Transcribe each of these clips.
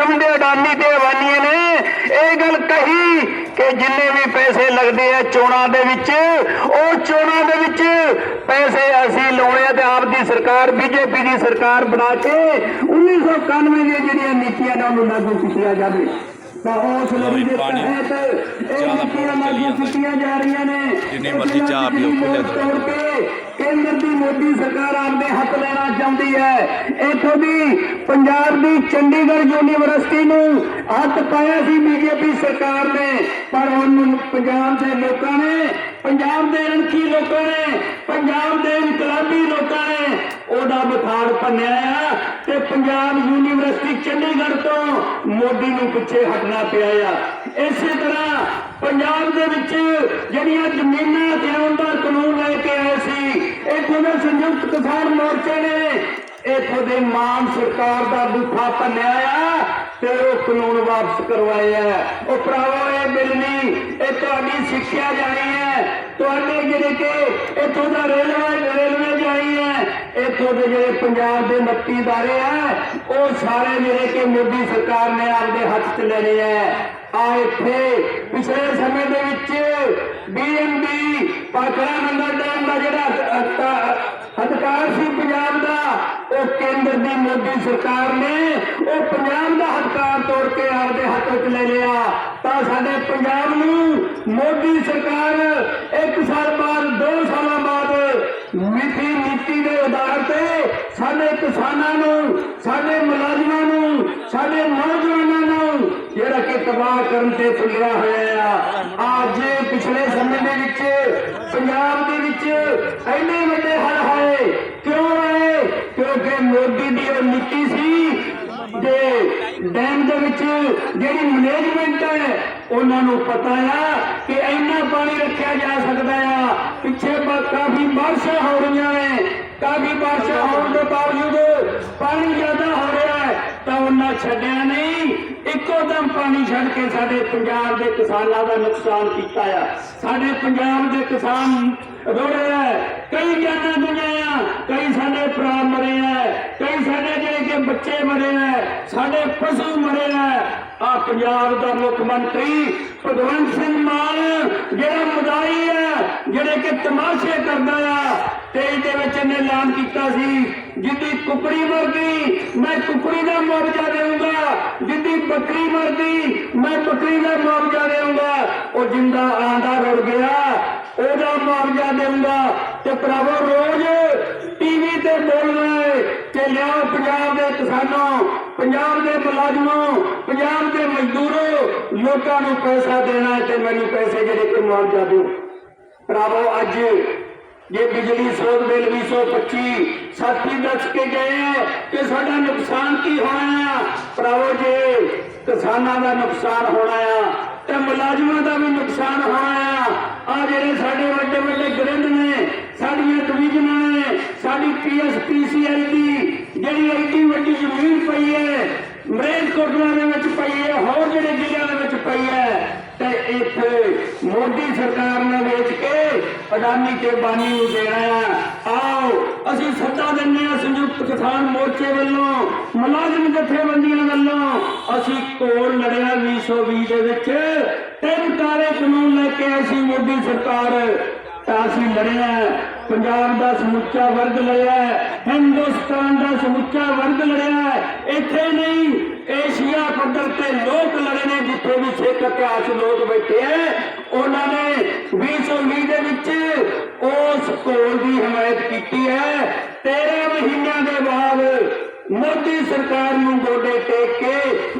ਕਿਸਮ ਅਡਾਨੀ ਤੇ ਅਵਾਨੀਆਂ ਨੇ। ਇਹ ਗੱਲ ਕਹੀ ਕਿ ਜਿੰਨੇ ਵੀ ਪੈਸੇ ਲੱਗਦੇ ਆ ਚੋਣਾਂ ਦੇ ਵਿੱਚ, ਉਹ ਚੋਣਾਂ ਦੇ ਵਿੱਚ ਪੈਸੇ ਅਸੀਂ ਲਾਉਣੇ ਆ ਤੇ ਆਪ ਦੀ ਸਰਕਾਰ, ਬੀਜੇਪੀ ਦੀ ਸਰਕਾਰ ਬਣਾ ਕੇ 1991 ਦੀਆਂ ਜਿਹੜੀਆਂ ਨੀਤੀਆਂ ਨੇ ਉਹਨੂੰ ਲਾਗੂ ਕੀਤਾ ਜਾਵੇ। ਦੇ ਪਾਣੀ। ਜ਼ਿਆਦਾ ਨੀਤੀਆਂ ਚੱਲੀ ਜਾਂਦਾ। ਜਿੰਨੀ ਮਰਜ਼ੀ ਚਾਹ ਪੀਓ, ਤੋੜ ਕੇ ਕੇਂਦਰ ਦੀ ਮੋਦੀ ਸਰਕਾਰ ਆਪਦੇ ਹੱਥ ਲੈਣਾ ਚਾਹੁੰਦੀ ਹੈ। ਇੱਥੋਂ ਦੀ ਪੰਜਾਬ ਦੀ ਚੰਡੀਗੜ੍ਹ ਯੂਨੀਵਰਸਿਟੀ ਨੂੰ ਹੱਥ ਪਾਇਆ ਸੀ ਬੀਜੇਪੀ ਸਰਕਾਰ ਨੇ ਪਰ ਹੁਣ ਪੰਜਾਬ ਦੇ ਲੋਕਾਂ ਨੇ ਪੰਜਾਬ ਦੇ ਅਣਖੀ ਲੋਕਾਂ ਨੇ, ਪੰਜਾਬ ਦੇ ਇਨਕਲਾਬੀ ਲੋਕਾਂ ਨੇ ਉਹਦਾ ਬਖਾੜ ਭੰਨਿਆ ਆ ਤੇ ਪੰਜਾਬ ਯੂਨੀਵਰਸਿਟੀ ਚੰਡੀਗੜ੍ਹ ਤੋਂ ਮੋਦੀ ਨੂੰ ਪਿੱਛੇ ਹਟਣਾ ਪਿਆ ਆ। ਇਸੇ ਤਰ੍ਹਾਂ ਪੰਜਾਬ ਦੇ ਵਿੱਚ ਜਿਹੜੀਆਂ ਜ਼ਮੀਨਾਂ ਦੇਣ ਦਾ ਕਾਨੂੰਨ ਲੈ ਕੇ ਆਏ ਸੀ ਇੱਥੋਂ ਦੇ ਸੰਯੁਕਤ ਕਿਸਾਨ ਮੋਰਚੇ ਨੇ? ਇੱਥੋਂ ਦੇ ਮਾਨ ਸਰਕਾਰ ਦਾ ਬੁੱਥਾ ਭੰਨਿਆ ਆ। ਤੇ ਉਹ ਕਾਨੂੰਨ ਵਾਪਸ ਕਰਵਾਏ ਆ। ਉਹ ਭਰਾਵੋ, ਇਹ ਮਿਲਣੀ ਇਹ ਤੁਹਾਡੀ ਸਿੱਖਿਆ ਜਾਣੀ ਹੈ। ਤੁਹਾਡੇ ਜਿਹੜੇ ਕਿ ਇੱਥੋਂ ਦਾ ਰੇਲਵੇ ਰੇਲਵੇ ਜਾਣੀ ਹੈ। ਇੱਥੋਂ ਦੇ ਜਿਹੜੇ ਪੰਜਾਬ ਦੇ ਮੱਤੀ ਦਾਰੇ ਆ, ਉਹ ਸਾਰੇ ਜਿਹੜੇ ਕਿ ਮੋਦੀ ਸਰਕਾਰ ਨੇ ਆਪਦੇ ਹੱਥ 'ਚ ਲੈ ਲਏ ਆ। ਆ ਇੱਥੇ ਪਿਛਲੇ ਸਮੇਂ ਦੇ ਵਿੱਚ ਬੀਐਮਬੀ ਪਾਕੜਾ ਨੰਗਲ ਡੈਮ ਦਾ ਜਿਹੜਾ ਅਧਿਕਾਰ ਸੀ ਪੰਜਾਬ ਦਾ ਦੀ ਮੋਦੀ ਸਰਕਾਰ ਨੇ ਉਹ ਪੰਜਾਬ ਦਾ ਅਧਿਕਾਰ ਤੋੜ ਕੇ ਆਪਦੇ ਹੱਥ ਵਿੱਚ ਲੈ ਲਿਆ। ਤਾਂ ਸਾਡੇ ਪੰਜਾਬ ਨੂੰ ਮੋਦੀ ਸਰਕਾਰ ਇੱਕ ਸਾਲ ਬਾਅਦ, ਦੋ ਸਾਲਾਂ ਬਾਅਦ ਮਿੱਠੀ ਨੀਤੀ ਦੇ ਆਧਾਰ ਤੇ ਸਾਡੇ ਕਿਸਾਨਾਂ ਨੂੰ, ਸਾਡੇ ਮੁਲਾਜ਼ਮਾਂ ਨੂੰ, ਸਾਡੇ ਨੌਜਵਾਨਾਂ ਨੂੰ ਜਿਹੜਾ ਕਿ ਤਬਾਹ ਕਰਨ ਤੇ ਤੁਲਿਆ ਹੋਇਆ ਆ। ਅੱਜ ਪਿਛਲੇ ਸਮੇਂ ਦੇ ਵਿੱਚ, ਪੰਜਾਬ ਦੇ ਵਿੱਚ ਇੰਨੇ ਵੱਡੇ ਹੜ੍ਹ ਹੋਏ ਕਿਉਂ ਆਏ ਕਿਉਂਕਿ ਮੋਦੀ ਦੀ ਉਹ ਨੀਤੀ ਸੀ ਦੇ ਡੈਮ ਦੇ ਵਿੱਚ ਜਿਹੜੀ ਮੈਨੇਜਮੈਂਟ ਹੈ, ਉਹਨਾਂ ਨੂੰ ਪਤਾ ਆ ਕਿ ਇੰਨਾ ਪਾਣੀ ਰੱਖਿਆ ਜਾ ਸਕਦਾ ਆ। ਪਿੱਛੇ ਕਾਫੀ ਬਾਰਿਸ਼ਾਂ ਹੋ ਰਹੀਆਂ ਨੇ। ਕਾਫੀ ਬਾਰਿਸ਼ਾਂ ਹੋਣ ਦੇ ਬਾਵਜੂਦ ਪਾਣੀ ਜ਼ਿਆਦਾ ਹੋ ਰਿਹਾ ਤਾਂ ਉਹਨਾਂ ਛੱਡਿਆ ਨਹੀਂ। ਇੱਕੋ ਦਮ ਪਾਣੀ ਛੱਡ ਕੇ ਸਾਡੇ ਪੰਜਾਬ ਦੇ ਕਿਸਾਨਾਂ ਦਾ ਨੁਕਸਾਨ ਕੀਤਾ ਆ। ਸਾਡੇ ਪੰਜਾਬ ਦੇ ਕਿਸਾਨ ਰੋੜੇ ਆ। ਕਈ ਜਾਨਾਂ ਗਈਆਂ ਆ, ਕਈ ਸਾਡੇ ਭਰਾ ਮਰੇ ਆ, ਕਈ ਸਾਡੇ ਜਿਹੜੇ ਕਿ ਬੱਚੇ ਮਰੇ ਆ, ਸਾਡੇ ਪਸ਼ੂ ਮਰੇ ਆ। ਆ ਪੰਜਾਬ ਦਾ ਮੁੱਖ ਮੰਤਰੀ ਭਗਵੰਤ ਸਿੰਘ ਮਾਨ ਜਿਹੜਾ ਮਦਾਈ ਹੈ ਜਿਹੜੇ ਕਿ ਤਮਾਸ਼ੇ ਕਰਦਾ ਆ ਤੇ ਇਹਦੇ ਵਿੱਚ ਇਹਨੇ ਐਲਾਨ ਕੀਤਾ ਸੀ, ਜਿੱਦੀ ਕੁਕੜੀ ਮਰ ਗਈ, ਮੈਂ ਕੁਕੜੀ ਦਾ ਮੁਆਵਜ਼ਾ ਦੇਵਾਂਗਾ ਜਿੱਦੀ ਬੱਕਰੀ ਮਰ ਗਈ, ਮੈਂ ਬੱਕਰੀ ਦਾ ਮੁਆਵਜ਼ਾ ਦੇਵਾਂਗਾ ਉਹ ਜਿੰਦਾ ਆਂਦਾ ਰੁੜ ਗਿਆ, ਉਹਦਾ ਮੁਆਵਜ਼ਾ ਦੇਵਾਂਗਾ ਤੇ ਭਰਾਵੋ, ਰੋਜ਼ ਟੀਵੀ ਤੇ ਬੋਲਣਾ ਹੈ ਕਿ ਲਿਆਓ ਪੰਜਾਬ ਦੇ ਕਿਸਾਨੋਂ, ਪੰਜਾਬ ਦੇ ਮੁਲਾਜ਼ਮੋਂ, ਪੰਜਾਬ ਦੇ ਮਜ਼ਦੂਰੋ, ਲੋਕਾਂ ਨੂੰ ਪੈਸਾ ਦੇਣਾ ਹੈ ਤੇ ਮੈਨੂੰ ਪੈਸੇ ਜਿਹੜੇ ਕਿ ਮੁਆਵਜ਼ਾ ਦਿਓ। ਭਰਾਵੋ, ਅੱਜ ਜੇ ਬਿਜਲੀ ਸੋਧ ਬਿੱਲ 225 ਸਾਥੀ ਦੱਸ ਕੇ ਗਏ ਕਿ ਸਾਡਾ ਨੁਕਸਾਨ ਕੀ ਹੋਣਾ ਭਰਾਵੋ ਜੇ ਕਿਸਾਨਾਂ ਦਾ ਨੁਕਸਾਨ ਹੋਣਾ ਆ, ਤੇ ਮੁਲਾਜ਼ਮਾਂ ਦਾ ਵੀ ਨੁਕਸਾਨ ਹੋਣਾ ਆ। ਆ ਜਿਹੜੇ ਸਾਡੇ ਵੱਡੇ ਵੱਡੇ ਗ੍ਰਿੰਦ ਨੇ, ਸਾਡੀਆਂ ਡਿਵੀਜ਼ਨਾਂ ਨੇ, ਸਾਡੀ ਪੀਐਸਪੀਸੀਐਲ ਦੀ ਜਿਹੜੀ ਐਡੀ ਵੱਡੀ ਜ਼ਮੀਨ ਪਈ ਹੈ ਮਰੇਜ ਕੋਟਲਾ ਦੇ ਵਿੱਚ ਪਈ ਹੈ, ਹੋਰ ਜਿਹੜੇ ਜ਼ਿਲ੍ਹਿਆਂ ਦੇ ਵਿੱਚ ਪਈ ਹੈ ਤੇ ਇੱਥੇ ਮੋਦੀ ਸਰਕਾਰ ਨੇ ਵੇਚ ਕੇ ਅਡਾਨੀ ਤੇ ਬਾਨੀ ਨੂੰ ਦੇਣਾ ਆ ਆਓ, ਅਸੀਂ ਸੱਦਾ ਦਿੰਦੇ ਆ ਸੰਯੁਕਤ ਕਿਸਾਨ ਮੋਰਚੇ ਵੱਲੋਂ, ਮੁਲਾਜ਼ਮ ਜਥੇਬੰਦੀਆਂ ਵੱਲੋਂ। ਅਸੀਂ ਕੋਲ ਲੜਿਆ 2020 ਦੇ ਵਿੱਚ। ਤਿੰਨ ਕਾਲੇ ਕਾਨੂੰਨ ਲੈ ਕੇ ਅਸੀਂ ਮੋਦੀ ਸਰਕਾਰ। ਤਾਂ ਅਸੀਂ ਲੜਿਆ। ਪੰਜਾਬ ਦਾ ਸਮੁੱਚਾ ਵਰਗ ਲੜਿਆ ਹਿੰਦੁਸਤਾਨ ਦਾ ਸਮੁੱਚਾ ਵਰਗ ਲੜਿਆ ਇੱਥੇ ਨਹੀਂ, ਏਸ਼ੀਆ ਪੱਧਰ ਤੇ ਲੋਕ ਲੜੇ ਨੇ, ਜਿੱਥੇ ਵੀ ਸਿੱਖ ਇਤਿਹਾਸ ਲੋਕ ਬੈਠੇ ਐ ਉਹਨਾਂ ਨੇ 2020 ਦੇ ਵਿੱਚ ਉਸ ਕੋਲ ਦੀ ਹਮਾਇਤ ਕੀਤੀ ਹੈ। 13 ਮਹੀਨਿਆਂ ਦੇ ਬਾਅਦ ਮੋਦੀ ਸਰਕਾਰ ਨੂੰ ਗੋਡੇ ਟੇਕ ਕੇ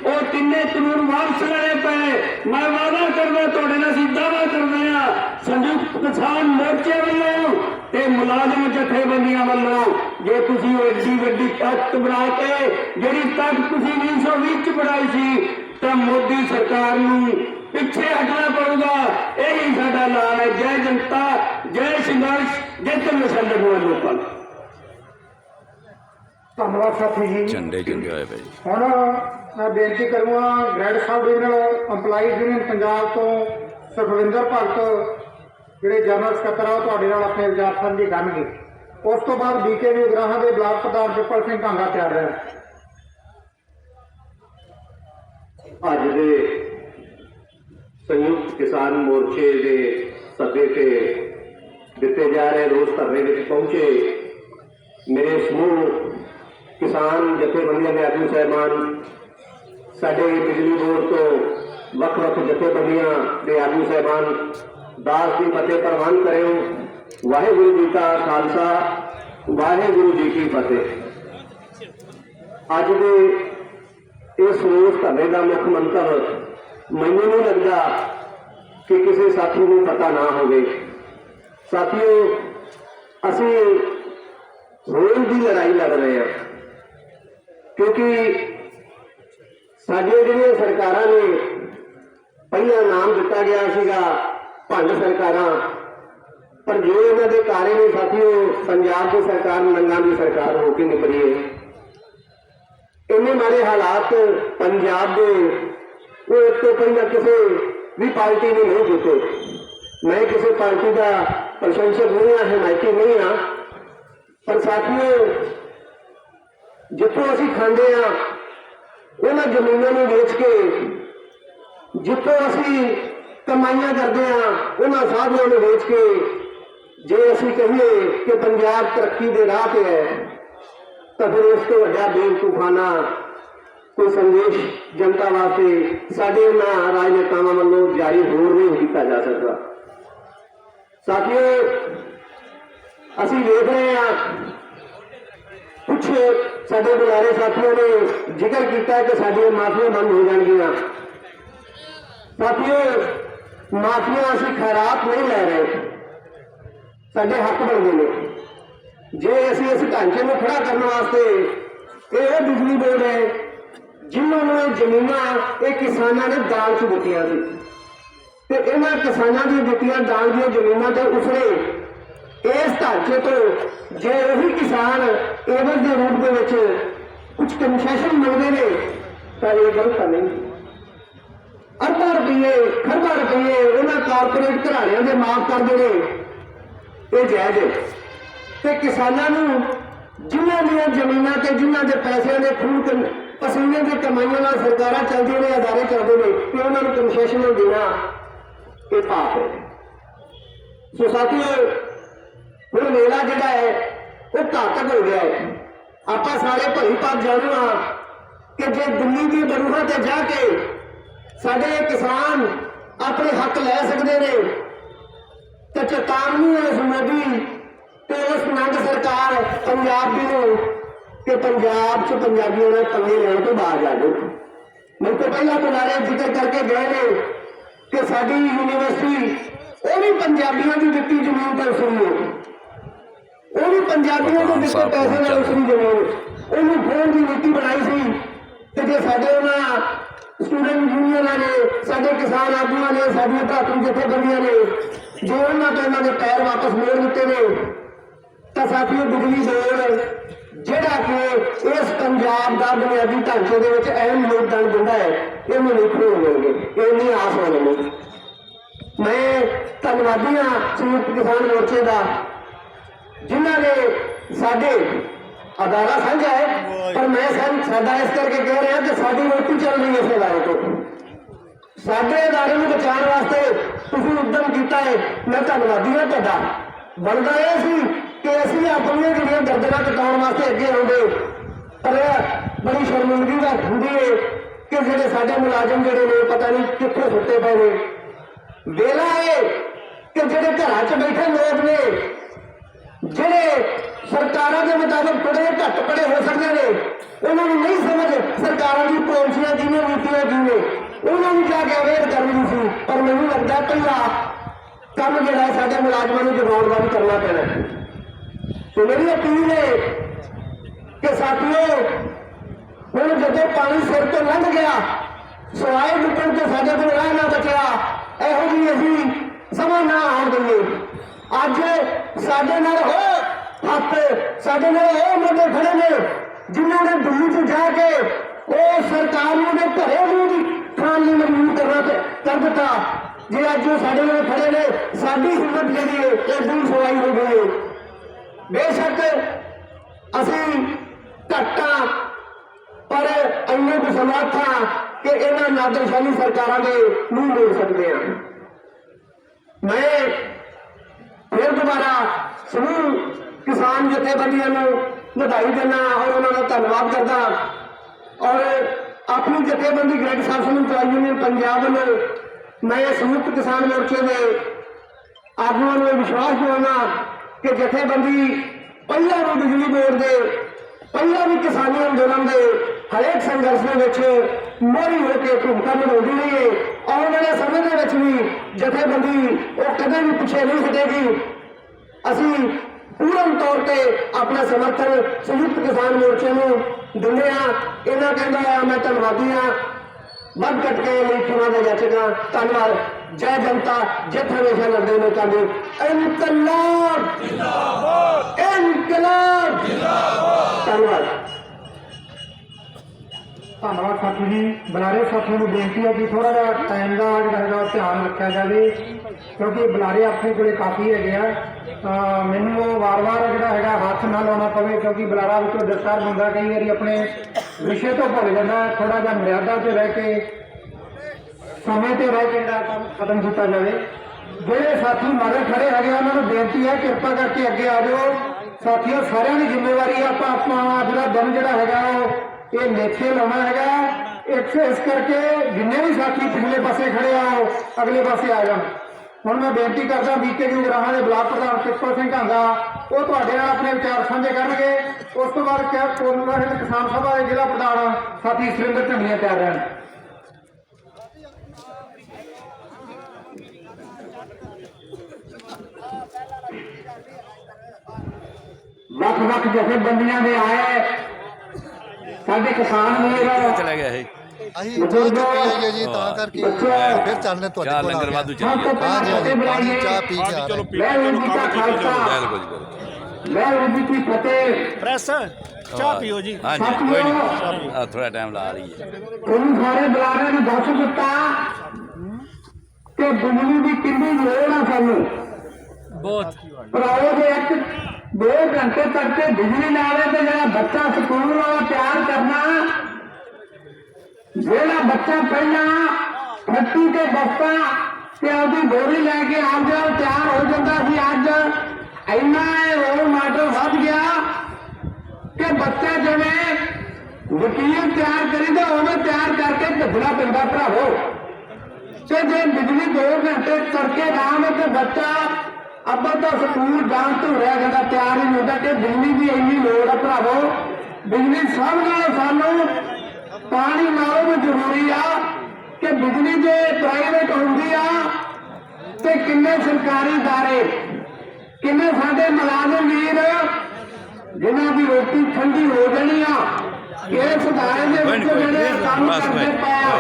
ਉਹ ਤਿੰਨੇ ਕਾਨੂੰਨ ਵਾਪਸ ਲੈਣੇ ਪਏ। ਮੈਂ ਵਾਅਦਾ ਕਰਦਾ, ਤੁਹਾਡੇ ਨਾਲ ਅਸੀਂ ਦਾਅਵਾ ਕਰਦੇ ਆ ਸੰਯੁਕਤ ਕਿਸਾਨ ਮੋਰਚੇ ਵੱਲੋਂ ਤੇ ਮੁਲਾਜ਼ਮ ਜਥੇਬੰਦੀਆਂ ਵੱਲੋਂ ਜੇ ਤੁਸੀਂ ਉਹ ਏਡੀ ਵੱਡੀ ਤਾਕਤ ਬਣਾ ਕੇ ਜਿਹੜੀ ਤਾਕਤ ਤੁਸੀਂ 1920 ਚ ਬਣਾਈ ਸੀ ਤਾਂ ਮੋਦੀ ਸਰਕਾਰ ਨੂੰ ਪਿੱਛੇ ਹਟਣਾ ਪਊਗਾ। ਇਹੀ ਸਾਡਾ ਐਲਾਨ ਹੈ। ਜੈ ਜਨਤਾ ਜੈ ਸੰਘਰਸ਼ ਜਿੱਤ ਮਿਸ਼ਨ ਦੇ ਲੋਕਾਂ ਦਾ। ਧੰਨਵਾਦ ਸਾਥੀ ਜੀ। ਝੰਡੇ ਚੰਗੇ ਹੋਏ ਪਏ ਹੁਣ ਮੈਂ ਬੇਨਤੀ ਕਰੂੰਗਾ ਗ੍ਰੈਡ ਸਾਹਿਬ ਡਿਵੀਜ਼ਨਲ EMPLOYEES ਯੂਨੀਅਨ ਪੰਜਾਬ ਤੋਂ ਸੁਖਵਿੰਦਰ ਭਗਤ ਜਿਹੜੇ ਜਨਰਲ ਸਕੱਤਰ ਆ, ਉਹ ਤੁਹਾਡੇ ਨਾਲ ਆਪਣੇ ਵਿਚਾਰ ਸਾਂਝੇ ਕਰਨਗੇ। ਉਸ ਤੋਂ ਬਾਅਦ ਬੀਕੇਵੀ ਗ੍ਰਾਹਾਂ ਦੇ ਬਲਾਕ ਪ੍ਰਧਾਨ ਵਿਪਲ ਸਿੰਘ ਢਾਂਗਾ ਤਿਆਰ ਰਹਿਣ। ਅੱਜ ਦੇ ਸੰਯੁਕਤ ਕਿਸਾਨ ਮੋਰਚੇ ਦੇ ਸੱਦੇ ਤੇ ਦਿੱਤੇ ਜਾ ਰਹੇ ਰੋਸ ਧਰਨੇ ਵਿੱਚ ਪਹੁੰਚੇ ਮੇਰੇ ਸਮੂਹ ਕਿਸਾਨ ਜਥੇਬੰਦੀਆਂ ਦੇ ਆਗੂ ਸਹਿਬਾਨ, ਸਾਡੇ ਬਿਜਲੀ ਬੋਰਡ ਤੋਂ ਵੱਖ-ਵੱਖ ਜਥੇਬੰਦੀਆਂ ਦੇ ਆਗੂ ਸਹਿਬਾਨ ਦਾਸ ਦੀ ਫਤਿਹ ਪ੍ਰਵਾਨ ਕਰਿਓ। ਵਾਹਿਗੁਰੂ ਜੀ ਕਾ ਖਾਲਸਾ, ਵਾਹਿਗੁਰੂ ਜੀ ਕੀ ਫਤਿਹ। ਅੱਜ ਦੇ ਇਸ ਰੋਸ ਧਰਨੇ ਦਾ ਮੁੱਖ ਮੰਤਰ ਮੈਨੂੰ ਨਹੀਂ ਲੱਗਦਾ ਕਿ ਕਿਸੇ ਸਾਥੀ ਨੂੰ ਪਤਾ ਨਾ ਹੋਵੇ। ਸਾਥੀਓ, ਅਸੀਂ ਰੋਜ਼ ਦੀ ਲੜਾਈ ਲੜ ਰਹੇ ਹਾਂ। ਕਿਉਂਕਿ ਸਾਡੀਆਂ ਜਿਹੜੀਆਂ ਸਰਕਾਰਾਂ ਨੇ, ਪਹਿਲਾਂ ਨਾਮ ਦਿੱਤਾ ਗਿਆ ਸੀਗਾ ਪੰਜ ਸਰਕਾਰਾਂ, ਪਰ ਜੋ ਇਹਨਾਂ ਦੇ ਕਾਰੇ ਨੇ ਸਾਥੀਓ, ਪੰਜਾਬ ਦੀ ਸਰਕਾਰ ਨੰਗਾ ਦੀ ਸਰਕਾਰ ਹੋ ਕੇ ਨਿਕਲੀ ਹੈ। ਇੰਨੇ ਮਾੜੇ ਹਾਲਾਤ ਪੰਜਾਬ ਦੇ, ਉਹ ਇੱਕ ਤੋਂ ਪਹਿਲਾਂ ਕਿਸੇ ਵੀ ਪਾਰਟੀ ਨੇ ਨਹੀਂ ਦਿੱਤੇ ਮੈਂ ਕਿਸੇ ਪਾਰਟੀ ਦਾ ਪ੍ਰਸ਼ੰਸਕ ਨਹੀਂ ਹਾਂ, ਹਮਾਇਤੀ ਨਹੀਂ ਹਾਂ। ਪਰ ਸਾਥੀਓ, ਜਿੱਥੋਂ ਅਸੀਂ ਖਾਂਦੇ ਆ ਉਹਨਾਂ ਜ਼ਮੀਨਾਂ ਨੂੰ ਵੇਚ ਕੇ, ਜਿੱਥੋਂ ਅਸੀਂ ਕਮਾਈਆਂ ਕਰਦੇ ਆ ਉਹਨਾਂ ਸਾਧਨਾਂ ਨੂੰ ਵੇਚ ਕੇ ਜੇ ਅਸੀਂ ਕਹੀਏ ਕਿ ਪੰਜਾਬ ਤਰੱਕੀ ਦੇ ਰਾਹ ਤੇ ਹੈ, ਤਾਂ ਫਿਰ ਇਸ ਤੋਂ ਵੱਡਾ ਬੇਵਕੂਫਾਨਾ ਕੋਈ ਸੰਦੇਸ਼ ਜਨਤਾ ਵਾਸਤੇ ਸਾਡੇ ਉਹਨਾਂ ਰਾਜਨੇਤਾਵਾਂ ਵੱਲੋਂ ਜਾਰੀ ਹੋਰ ਨਹੀਂ ਕੀਤਾ ਜਾ ਸਕਦਾ। ਸਾਥੀਓ, ਅਸੀਂ ਵੇਖ ਰਹੇ ਹਾਂ ਕੁਝ ਸਾਡੇ ਬੁਲਾਰੇ ਸਾਥੀਆਂ ਨੇ ਜ਼ਿਕਰ ਕੀਤਾ ਕਿ ਸਾਡੀਆਂ ਮਾਫੀਆਂ ਬੰਦ ਹੋ ਜਾਣਗੀਆਂ। ਸਾਥੀਓ ਮਾਫੀਆਂ ਅਸੀਂ ਖੈਰਾਤ ਨਹੀਂ ਲੈ ਰਹੇ। ਸਾਡੇ ਹੱਕ ਬਣਦੇ ਨੇ। ਜੇ ਅਸੀਂ ਇਸ ਢਾਂਚੇ ਨੂੰ ਖੜਾ ਕਰਨ ਵਾਸਤੇ ਇਹ ਬਿਜਲੀ ਬੋਰਡ ਹੈ, ਜਿਨ੍ਹਾਂ ਨੂੰ ਇਹ ਜ਼ਮੀਨਾਂ, ਇਹ ਕਿਸਾਨਾਂ ਨੇ ਦਾਨ ਚ ਦਿੱਤੀਆਂ ਸੀ। ਤੇ ਇਹਨਾਂ ਕਿਸਾਨਾਂ ਦੀ ਦਿੱਤੀਆਂ ਦਾਨ ਦੀਆਂ ਜ਼ਮੀਨਾਂ ਤੇ ਉਸਰੇ ਇਸ ਢਾਂਚੇ ਤੋਂ ਜੇ ਉਹੀ ਕਿਸਾਨ ਇਹਦੇ ਦੇ ਰੂਪ ਦੇ ਵਿੱਚ ਕੁਝ ਕਨਸੈਸ਼ਨ ਮੰਗਦੇ ਨੇ, ਤਾਂ ਇਹ ਗਲਤ ਨਹੀਂ। ਅਰਬਾਂ ਰੁਪਏ ਖਰਬਾਂ ਰੁਪਏ ਉਹਨਾਂ ਕਾਰਪੋਰੇਟ ਘਰਾਣਿਆਂ ਦੇ ਮਾਫ ਕਰਦੇ ਨੇ ਇਹ ਜਾਇਜ਼ ਹੈ। ਤੇ ਕਿਸਾਨਾਂ ਨੂੰ ਜਿਨ੍ਹਾਂ ਦੀਆਂ ਜ਼ਮੀਨਾਂ ਤੇ ਜਿਨ੍ਹਾਂ ਦੇ ਪੈਸਿਆਂ ਦੇ ਖੂਨ ਪਸੀਨੇ ਦੇ ਕਮਾਈਆਂ ਨਾਲ ਸਰਕਾਰਾਂ ਚੱਲਦੀਆਂ ਨੇ, ਅਦਾਰੇ ਚੱਲਦੇ ਨੇ, ਤੇ ਉਹਨਾਂ ਨੂੰ ਕਨਸੈਸ਼ਨ ਦੇਣਾ, ਇਹ ਪਾਪ ਹੈ। ਸੋ ਸਾਥੀਓ, ਹੁਣ ਮੇਲਾ ਜਿਹੜਾ ਹੈ, ਉਹ ਘਾਤਕ ਹੋ ਗਿਆ ਹੈ। ਆਪਾਂ ਸਾਰੇ ਭਲੀ ਭਾਗ ਜਾਣੂ ਹਾਂ ਕਿ ਜੇ ਦਿੱਲੀ ਦੀ ਬਰੂਹਾਂ ਤੇ ਜਾ ਕੇ ਸਾਡੇ ਕਿਸਾਨ ਆਪਣੇ ਹੱਕ ਲੈ ਸਕਦੇ ਨੇ ਤੇ ਚੇਤਾਵਨੀ ਇਸ ਮੋਦੀ ਤੇ ਉਸ ਨੰਦ ਸਰਕਾਰ ਪੰਜਾਬ ਦੀ ਨੂੰ ਕਿ ਪੰਜਾਬ 'ਚ ਪੰਜਾਬੀਆਂ ਨੇ ਪੰਗੇ ਲੈਣ ਤੋਂ ਬਾਹਰ ਜਾ ਜਾਓ ਮੇਰੇ ਤੋਂ ਪਹਿਲਾਂ ਬੁਲਾਰੇ ਜ਼ਿਕਰ ਕਰਕੇ ਗਏ ਨੇ ਕਿ ਸਾਡੀ ਯੂਨੀਵਰਸਿਟੀ ਉਹ ਵੀ ਪੰਜਾਬੀਆਂ ਦੀ ਦਿੱਤੀ ਜ਼ਮੀਨ ਤੇ ਉਸਰੀ ਹੈ। ਉਹ ਵੀ ਪੰਜਾਬੀਆਂ ਦੇ ਦਿੱਤੇ ਪੈਸੇ ਨਾਲ ਉਸਰੀ ਜ਼ਮੀਨ। ਉਹਨੂੰ ਫੋਨ ਦੀ ਨੀਤੀ ਬਣਾਈ ਸੀ ਤੇ ਜੇ ਸਾਡੇ ਉਹਨਾਂ ਸਟੂਡੈਂਟ ਯੂਨੀਅਨਾਂ ਨੇ ਸਾਡੇ ਕਿਸਾਨ ਆਗੂਆਂ ਨੇ, ਸਾਡੀਆਂ ਭਰਾਤਰੀ ਜਥੇਬੰਦੀਆਂ ਨੇ, ਜੋ ਉਹਨਾਂ ਤੋਂ ਇਹਨਾਂ ਦੇ ਪੈਰ ਵਾਪਸ ਮੋੜ ਦਿੱਤੇ ਨੇ, ਤਾਂ ਸਾਥੀਓ ਬਿਜਲੀ ਬੋਰਡ, ਜਿਹੜਾ ਕਿ ਇਸ ਪੰਜਾਬ ਦਾ ਬੁਨਿਆਦੀ ਢਾਂਚੇ ਦੇ ਵਿੱਚ ਅਹਿਮ ਯੋਗਦਾਨ ਦਿੰਦਾ ਹੈ, ਇਹਨੂੰ ਨਹੀਂ ਖੋਲਣਗੇ ਇਹ ਨਹੀਂ ਆਸ ਹੋਣੀ ਮੈਂ ਧੰਨਵਾਦੀ ਹਾਂ ਸੰਯੁਕਤ ਕਿਸਾਨ ਮੋਰਚੇ ਦਾ, ਜਿਨ੍ਹਾਂ ਨੇ ਸਾਡੇ ਅਦਾਰਾ ਸਾਂਝਾ ਹੈ, ਪਰ ਮੈਂ ਸਾਡਾ ਇਸ ਕਰਕੇ ਕਹਿ ਰਿਹਾ ਕਿ ਸਾਡੀ ਰੋਟੀ ਚੱਲ ਰਹੀ ਹੈ ਇਸ ਅਦਾਰੇ ਤੋਂ। ਸਾਡੇ ਅਦਾਰੇ ਨੂੰ ਬਚਾਉਣ ਵਾਸਤੇ ਤੁਸੀਂ ਉਦਮ ਕੀਤਾ ਹੈ। ਮੈਂ ਧੰਨਵਾਦੀ ਹਾਂ ਤੁਹਾਡਾ। ਬਣਦਾ ਇਹ ਸੀ ਕਿ ਅਸੀਂ ਆਪਣੀਆਂ ਜਿਹੜੀਆਂ ਦਰਦਨਾਂ ਕਟਾਉਣ ਵਾਸਤੇ ਅੱਗੇ ਆਉਂਦੇ। ਪਰ ਬੜੀ ਸ਼ਰਮਿੰਦਗੀ ਦਾ ਹੁੰਦੀ ਹੈ ਕਿ ਜਿਹੜੇ ਸਾਡੇ ਮੁਲਾਜ਼ਮ ਜਿਹੜੇ ਨੇ, ਪਤਾ ਨਹੀਂ ਕਿੱਥੇ ਸੁੱਤੇ ਪਏ ਨੇ। ਵੇਲਾ ਹੈ ਕਿ ਜਿਹੜੇ ਘਰਾਂ 'ਚ ਬੈਠੇ ਲੋਕ ਨੇ ਜਿਹੜੇ ਸਰਕਾਰਾਂ ਦੇ ਮੁਤਾਬਕ ਪੜੇ ਘੱਟ ਪੜੇ ਹੋ ਸਕਦੇ ਨੇ ਉਹਨਾਂ ਨੂੰ ਨਹੀਂ ਸਮਝ ਸਰਕਾਰਾਂ ਦੀ ਪਾਲਿਸੀਆਂ ਕੀ ਨੇ ਨੀਤੀਆਂ ਕੀ ਨੇ ਉਹਨਾਂ ਨੂੰ ਜਾ ਕੇ ਅਵੇਅਰ ਕਰਨੀ ਸੀ ਪਰ ਮੈਨੂੰ ਲੱਗਦਾ ਪਹਿਲਾ ਕੰਮ ਜਿਹੜਾ ਹੈ ਸਾਡੇ ਮੁਲਾਜ਼ਮਾਂ ਨੂੰ ਜਗਾਉਣ ਦਾ ਵੀ ਕਰਨਾ ਪੈਣਾ ਹੈ। ਸੋ ਮੇਰੀ ਅਪੀਲ ਹੈ ਕਿ ਸਾਥੀਓ ਹੁਣ ਜਦੋਂ ਪਾਣੀ ਸਿਰ ਤੋਂ ਲੰਘ ਗਿਆ ਸਵਾਏ ਲੁੱਟਣ ਤੋਂ ਸਾਡੇ ਕੋਲ ਰਾਹ ਨਾ ਬਚਿਆ ਇਹੋ ਜਿਹੀ ਅਸੀਂ ਸਮਾਂ ਨਾ ਆਉਣ ਦਈਏ ਅੱਜ ਸਾਡੇ ਨਾਲ ਉਹ ਹੱਥ ਸਾਡੇ ਨਾਲ ਉਹ ਮੁੰਡੇ ਖੜੇ ਨੇ, ਜਿਨ੍ਹਾਂ ਨੇ ਦਿੱਲੀ 'ਚ ਜਾ ਕੇ ਉਹ ਸਰਕਾਰ ਨੂੰ ਦੇ ਘਰੇ ਨੂੰ ਖਾਣ ਲਈ ਮਜਬੂਰ ਕਰਨਾ ਕਰ ਦਿੱਤਾ। ਜੇ ਅੱਜ ਉਹ ਸਾਡੇ ਨਾਲ ਖੜੇ ਨੇ, ਸਾਡੀ ਹਿੰਮਤ ਜਿਹੜੀ ਹੈ, ਇਹ ਦੂਰ ਸਵਾਈ ਹੋ ਗਈ ਬੇਸ਼ੱਕ ਅਸੀਂ ਘੱਟਾਂ, ਪਰ ਇੰਨੇ ਕੁ ਸਮਰੱਥ ਹਾਂ ਕਿ ਇਹਨਾਂ ਨਾਦਰਸ਼ਾਹੀ ਸਰਕਾਰਾਂ ਦੇ ਮੂੰਹ ਮੋੜ ਸਕਦੇ ਹਾਂ। ਮੈਂ ਫਿਰ ਦੁਬਾਰਾ ਸਮੂਹ ਕਿਸਾਨ ਜਥੇਬੰਦੀਆਂ ਨੂੰ ਵਧਾਈ ਦਿੰਦਾ ਔਰ ਉਹਨਾਂ ਦਾ ਧੰਨਵਾਦ ਕਰਦਾ ਔਰ ਆਪਣੀ ਜਥੇਬੰਦੀ ਗ੍ਰੈਡ ਸਾਸਨ ਇੰਪਲਾਈ ਯੂਨੀਅਨ ਪੰਜਾਬ ਵੱਲੋਂ। ਮੈਂ ਸੰਯੁਕਤ ਕਿਸਾਨ ਮੋਰਚੇ ਦੇ ਆਗੂਆਂ ਨੂੰ ਇਹ ਵਿਸ਼ਵਾਸ ਦਿਵਾਉਣਾ ਕਿ ਜਥੇਬੰਦੀ ਪਹਿਲਾਂ ਵੀ ਬਿਜਲੀ ਬੋਰਡ ਦੇ, ਪਹਿਲਾਂ ਵੀ ਕਿਸਾਨੀ ਅੰਦੋਲਨ ਦੇ ਹਰੇਕ ਸੰਘਰਸ਼ ਦੇ ਵਿੱਚ ਮੋਰੀ ਹੋ ਕੇ ਭੂਮਿਕਾ ਨਿਭਾਉਂਦੀ ਰਹੀ ਹੈ। ਆਉਣ ਵਾਲੇ ਸਮੇਂ ਦੇ ਵਿੱਚ ਵੀ ਜਥੇਬੰਦੀ ਉਹ ਕਦੇ ਵੀ ਪਿੱਛੇ ਨਹੀਂ ਹਟੇਗੀ। ਅਸੀਂ ਪੂਰਨ ਤੌਰ ਤੇ ਆਪਣਾ ਸਮਰਥਨ ਸੰਯੁਕਤ ਕਿਸਾਨ ਮੋਰਚੇ ਨੂੰ ਦਿੰਦੇ ਹਾਂ। ਇਹਨਾਂ ਕਹਿੰਦਾ ਆ ਮੈਂ ਧੰਨਵਾਦੀ ਹਾਂ। ਵੱਧ ਘਟ ਕੇ ਲਈ ਚੁਣਾ ਦੇ ਜਾਚੇਗਾ ਧੰਨਵਾਦ। ਜੈ ਜਨਤਾ ਜਿੱਤ ਹਮੇਸ਼ਾ ਲੜਦੇ ਨੇ ਚਾਹੁੰਦੇ ਇਨਕਲਾਬ! ਜਿੰਦਾਬਾਦ! ਇਨਕਲਾਬ! ਜਿੰਦਾਬਾਦ! ਧੰਨਵਾਦ। ਧੰਨਵਾਦ ਸਾਥੀ ਜੀ। ਬੁਲਾਰੇ ਸਾਥੀਆਂ ਨੂੰ ਬੇਨਤੀ ਹੈ ਕਿ ਥੋੜਾ ਜਿਹਾ ਟਾਈਮ ਦਾ ਜਿਹੜਾ ਹੈਗਾ ਧਿਆਨ ਰੱਖਿਆ ਜਾਵੇ ਕਿਉਂਕਿ ਬੁਲਾਰੇ ਆਪਣੇ ਕੋਲੇ ਕਾਫੀ ਹੈਗੇ ਆ। ਮੈਨੂੰ ਉਹ ਵਾਰ-ਵਾਰ ਜਿਹੜਾ ਹੈਗਾ ਹੱਥ ਨਾ ਲਾਉਣਾ ਪਵੇ ਕਿਉਂਕਿ ਬੁਲਾਰਾ ਵਿੱਚੋਂ ਡਿਸਟਰਬ ਹੁੰਦਾ ਕਈ ਵਾਰੀ ਆਪਣੇ ਵਿਸ਼ੇ ਤੋਂ ਭੁੱਲ ਜਾਂਦਾ ਥੋੜਾ ਜਿਹਾ ਮਰਿਆਦਾ ਤੇ ਰਹਿ ਕੇ ਸਮੇਂ ਤੇ ਰਹਿ ਕੇ ਜਿਹੜਾ ਕੰਮ ਖਤਮ ਕੀਤਾ ਜਾਵੇ। ਜਿਹੜੇ ਸਾਥੀ ਮਗਰ ਖੜੇ ਹੈਗੇ ਆ, ਉਹਨਾਂ ਨੂੰ ਬੇਨਤੀ ਹੈ ਕਿਰਪਾ ਕਰਕੇ ਅੱਗੇ ਆ ਜਾਓ। ਸਾਥੀਓ ਸਾਰਿਆਂ ਦੀ ਜ਼ਿੰਮੇਵਾਰੀ ਹੈ ਆਪਾਂ ਆਪਣਾ ਜਿਹੜਾ ਦਿਨ ਜਿਹੜਾ ਹੈਗਾ ਉਹ ਇਹ ਲੇਖੇ ਲਾਉਣਾ ਹੈਗਾ। ਇਸ ਇਸ ਕਰਕੇ ਜਿੰਨੇ ਵੀ ਸਾਥੀ ਪਿਛਲੇ ਪਾਸੇ ਖੜੇ ਆ, ਉਹ ਅਗਲੇ ਪਾਸੇ ਆ ਜਾਣ। ਹੁਣ ਮੈਂ ਬੇਨਤੀ ਕਰਦਾ ਬੀਕੇ ਜੀ ਗਰਾਹਾਂ ਦੇ ਬਲਾਕ ਪ੍ਰਧਾਨ ਕਿਰਪਾ ਸਿੰਘ ਹਾਂਗਾ ਉਹ ਤੁਹਾਡੇ ਨਾਲ ਆਪਣੇ ਵਿਚਾਰ ਸਾਂਝੇ ਕਰਨਗੇ। ਉਸ ਤੋਂ ਬਾਅਦ ਕਿਹਾ ਕੋਰਨਰ ਕਿਸਾਨ ਸਭਾ ਦੇ ਜ਼ਿਲ੍ਹਾ ਪ੍ਰਧਾਨ ਸਾਥੀ ਸੁਰਿੰਦਰ ਢੰਡੀਆਂ ਤਿਆਰ ਰਹਿਣ। ਵੱਖ ਵੱਖ ਜਥੇਬੰਦੀਆਂ ਦੇ ਆਏ ਸਾਡੇ ਕਿਸਾਨ ਵੀਰ ਚਲਾ ਗਿਆ ਇਹ। ਅਸੀਂ ਚਾਹ ਚੁੱਕੀ ਆਈਏ ਜੀ ਤਾਂ ਕਰਕੇ ਫਿਰ ਚੱਲਨੇ ਤੁਹਾਡੇ ਚਾਹ ਕੋਲ ਲੰਗਰ ਆ ਵਾਧੂ ਗਏ। ਸਭ ਤੋਂ ਚੱਲ ਹਾਂਜੀ ਪਹਿਲਾਂ ਹਾਂਜੀ ਫਤਿਹ ਪਾਣੀ ਬੁਲਾਈਏ ਚਾਹ ਪੀ ਕੇ ਆ ਰਹੇ। ਮੈਂ ਜੀ ਦਾ ਖਾਲਸਾ ਚੱਲ ਕੁਝ ਕਰੋ ਮੈਂ ਜੀ ਕੀ ਫਤਿਹ। ਪ੍ਰੈਸ ਚਾਹ ਪੀਓ ਜੀ। ਹਾਂਜੀ ਕੋਈ ਸਾਥੀਓ ਨਹੀਂ। ਆ ਥੋੜਾ ਟਾਈਮ ਲਾ ਰਹੀ ਹੈ। ਤੁਹਾਨੂੰ ਸਾਰੇ ਬੁਲਾਰਿਆਂ ਨੂੰ ਦੱਸ ਦਿੱਤਾ ਕਿ ਬਿਜਲੀ ਦੀ ਕਿੰਨੀ ਲੋੜ ਆ ਸਾਨੂੰ। ਬਹੁਤ। ਭਰਾਓ ਦੇ ਇੱਕ ਦੋ ਘੰਟੇ ਤੱਕ ਤੇ ਬਿਜਲੀ ਨਾ ਆਵੇ ਤੇ ਜਿਹੜਾ ਬੱਚਾ ਸਕੂਲ ਵਾਲਾ ਤਿਆਰ ਕਰਨਾ, ਜਿਹੜਾ ਬੱਚਾ ਪਹਿਲਾਂ ਫੱਟੀ ਤੇ ਬਸਤਾ ਤੇ ਉਹਦੀ ਬੋਰੀ ਲੈ ਕੇ ਆ ਜਾ ਤਿਆਰ ਹੋ ਜਾਂਦਾ ਸੀ ਅੱਜ, ਇੰਨਾ ਰੋਲ ਮਾਡਲ ਵੱਧ ਗਿਆ ਕਿ ਬੱਚਾ ਜਿਵੇਂ ਵਕੀਲ ਤਿਆਰ ਕਰੀਦਾ ਉਵੇਂ ਤਿਆਰ ਕਰਕੇ ਭੱਜਣਾ ਪੈਂਦਾ ਭਰਾਵੋ। ਤੇ ਜੇ ਬਿਜਲੀ 2 ਘੰਟੇ ਤੜਕੇ ਨਾ ਆਵੇ ਤੇ ਬੱਚਾ ਆਪਾਂ ਤਾਂ ਸਕੂਲ ਜਾਣ ਤੋਂ ਰਹਿ ਜਾਂਦਾ ਤਿਆਰ ਹੀ ਨਹੀਂ ਹੁੰਦਾ ਕਿ ਬਿਜਲੀ ਦੀ ਇੰਨੀ ਲੋੜ ਹੈ ਭਰਾਵੋ। ਬਿਜਲੀ ਸਭ ਨਾਲੋਂ ਸਾਨੂੰ ਪਾਣੀ ਨਾਲੋਂ ਵੀ ਜ਼ਰੂਰੀ ਆ ਕਿ ਬਿਜਲੀ ਜੇ ਪ੍ਰਾਈਵੇਟ ਹੁੰਦੀ ਆ ਤੇ ਕਿੰਨੇ ਸਰਕਾਰੀ ਦਾਰੇ ਕਿੰਨੇ ਸਾਡੇ ਮੁਲਾਜ਼ਮ ਵੀਰ ਜਿਨ੍ਹਾਂ ਦੀ ਰੋਟੀ ਠੰਡੀ ਹੋ ਜਾਣੀ ਆ ਇਸ ਦਾਰੇ ਦੇ ਵਿੱਚ ਜਿਹੜੇ ਕੰਮ ਕਰਦੇ ਪਿਆ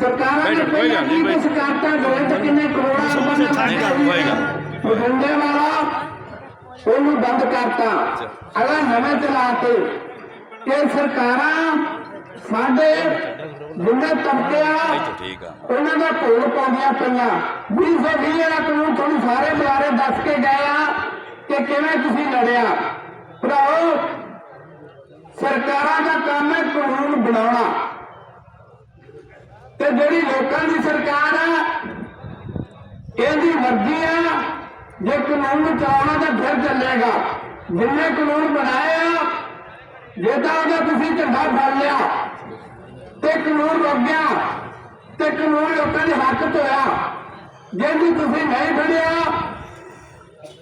ਸਰਕਾਰਾਂ ਨੇ ਪਹਿਲਾਂ ਕੀ ਸ਼ਿਕਾਇਤਾਂ ਦੇ ਤੇ ਕਿੰਨੇ ਕਰੋੜਾਂ ਰੁਪਏ ਦਾ ਹੋਏਗਾ ਨੀ। ਬਠਿੰਡੇ ਵਾਲਾ ਉਹਨੂੰ ਬੰਦ ਕਰਤਾ। ਅਗਲਾ ਨਵੇਂ ਚਲਾ ਕੇ ਕਿ ਸਰਕਾਰਾਂ ਸਾਡੇ ਜਿੰਨੇ ਤਬਕੇ ਆ, ਉਹਨਾਂ ਦਾ ਭੋਗ ਪਾਉਂਦੀਆਂ ਪਈਆਂ। 2020 ਵਾਲਾ ਕਾਨੂੰਨ ਤੁਹਾਨੂੰ ਸਾਰੇ ਬੁਲਾਰੇ ਦੱਸ ਕੇ ਗਏ ਆ ਕਿ ਕਿਵੇਂ ਤੁਸੀਂ ਲੜਿਆ। ਭਰਾਓ, ਸਰਕਾਰਾਂ ਦਾ ਕੰਮ ਹੈ ਕਾਨੂੰਨ ਬਣਾਉਣਾ। ਤੇ ਜਿਹੜੀ ਲੋਕਾਂ ਦੀ ਸਰਕਾਰ ਆ, ਇਹਦੀ ਮਰਜ਼ੀ ਆ ਜੇ ਕਾਨੂੰਨ ਨੂੰ ਚਲਾਉਣਾ ਤਾਂ ਫਿਰ ਚੱਲੇਗਾ। ਜਿੰਨੇ ਕਾਨੂੰਨ ਬਣਾਏ ਆ, ਜੇ ਤਾਂ ਉਹਦਾ ਤੁਸੀਂ ਝੰਡਾ ਫੜ ਲਿਆ, ਤੇ ਕਾਨੂੰਨ ਰੁਕ ਗਿਆ, ਤੇ ਕਾਨੂੰਨ ਲੋਕਾਂ ਦੇ ਹੱਕ 'ਚ ਹੋਇਆ। ਜੇ ਵੀ ਤੁਸੀਂ ਨਹੀਂ ਫੜਿਆ,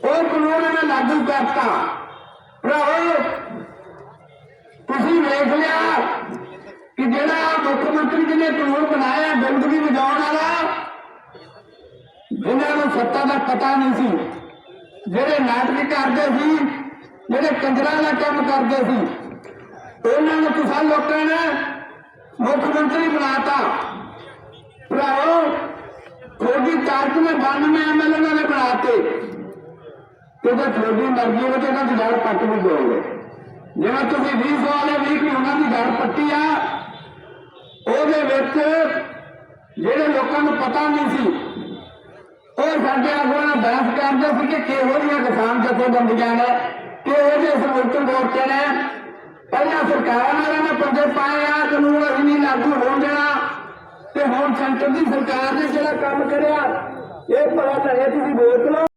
ਉਹ ਕਾਨੂੰਨ ਇਹਨੇ ਲਾਗੂ ਕਰਤਾ। ਭਰਾਵੋ, ਤੁਸੀਂ ਵੇਖ ਲਿਆ ਕਿ ਜਿਹੜਾ ਮੁੱਖ ਮੰਤਰੀ ਜੀ ਨੇ ਕਾਨੂੰਨ ਬਣਾਇਆ ਜ਼ਿੰਦਗੀ ਵਜਾਉਣ ਵਾਲਾ ਜਿਨ੍ਹਾਂ ਨੂੰ ਸੱਤਾ ਦਾ ਪਤਾ ਨਹੀਂ ਸੀ, ਜਿਹੜੇ ਨਾਟਕ ਕਰਦੇ ਸੀ, ਜਿਹੜੇ ਕੰਜਰਾਂ ਦਾ ਕੰਮ ਕਰਦੇ ਸੀ, ਉਹਨਾਂ ਨੂੰ ਤੁਸੀਂ ਲੋਕਾਂ ਨੇ ਮੁੱਖ ਮੰਤਰੀ ਬਣਾਤਾ। ਭਰਾਓ ਤੁਹਾਡੀ ਤਾਕਤ ਨੇ 92 ਐਮਐਲਏ ਨੇ ਬਣਾਤੇ। ਕਿਉਂਕਿ ਤੁਹਾਡੀ ਮਰਜ਼ੀ ਵਿੱਚ ਇਹਨਾਂ ਦੀ ਜੜ ਪੱਟ ਵੀ ਦੋਗੇ ਜਿਵੇਂ ਤੁਸੀਂ 20 ਵਾਲੇ ਵੀ ਕਿ ਉਹਨਾਂ ਦੀ ਜੜ ਪੱਟੀ ਆ, ਉਹਦੇ ਵਿੱਚ ਜਿਹੜੇ ਲੋਕਾਂ ਨੂੰ ਪਤਾ ਨਹੀਂ ਸੀ ਉਹ ਸਾਡੇ ਆਗੂਆਂ ਨਾਲ ਬਹਿਸ ਕਰਦੇ ਸੀ ਕਿ ਕਿਹੋ ਜਿਹੀਆਂ ਕਿਸਾਨ ਜਥੇਬੰਦੀਆਂ ਨੇ, ਕਿਹੋ ਜਿਹੇ ਸਮੂਹ ਮੋਰਚੇ ਨੇ। ਪਹਿਲਾਂ ਸਰਕਾਰਾਂ ਨੇ ਇਹਨਾਂ ਪੰਜੇ ਪਾਏ ਆ, ਕਾਨੂੰਨ ਅਸੀਂ ਨਹੀਂ ਲਾਗੂ ਹੋਣ ਦੇਣਾ। ਤੇ ਹੁਣ ਸੈਂਟਰ ਦੀ ਸਰਕਾਰ ਨੇ ਜਿਹੜਾ ਕੰਮ ਕਰਿਆ, ਇਹ ਭਲਾ ਤਾਂ ਤੁਸੀਂ ਵੋਟ ਲਓ।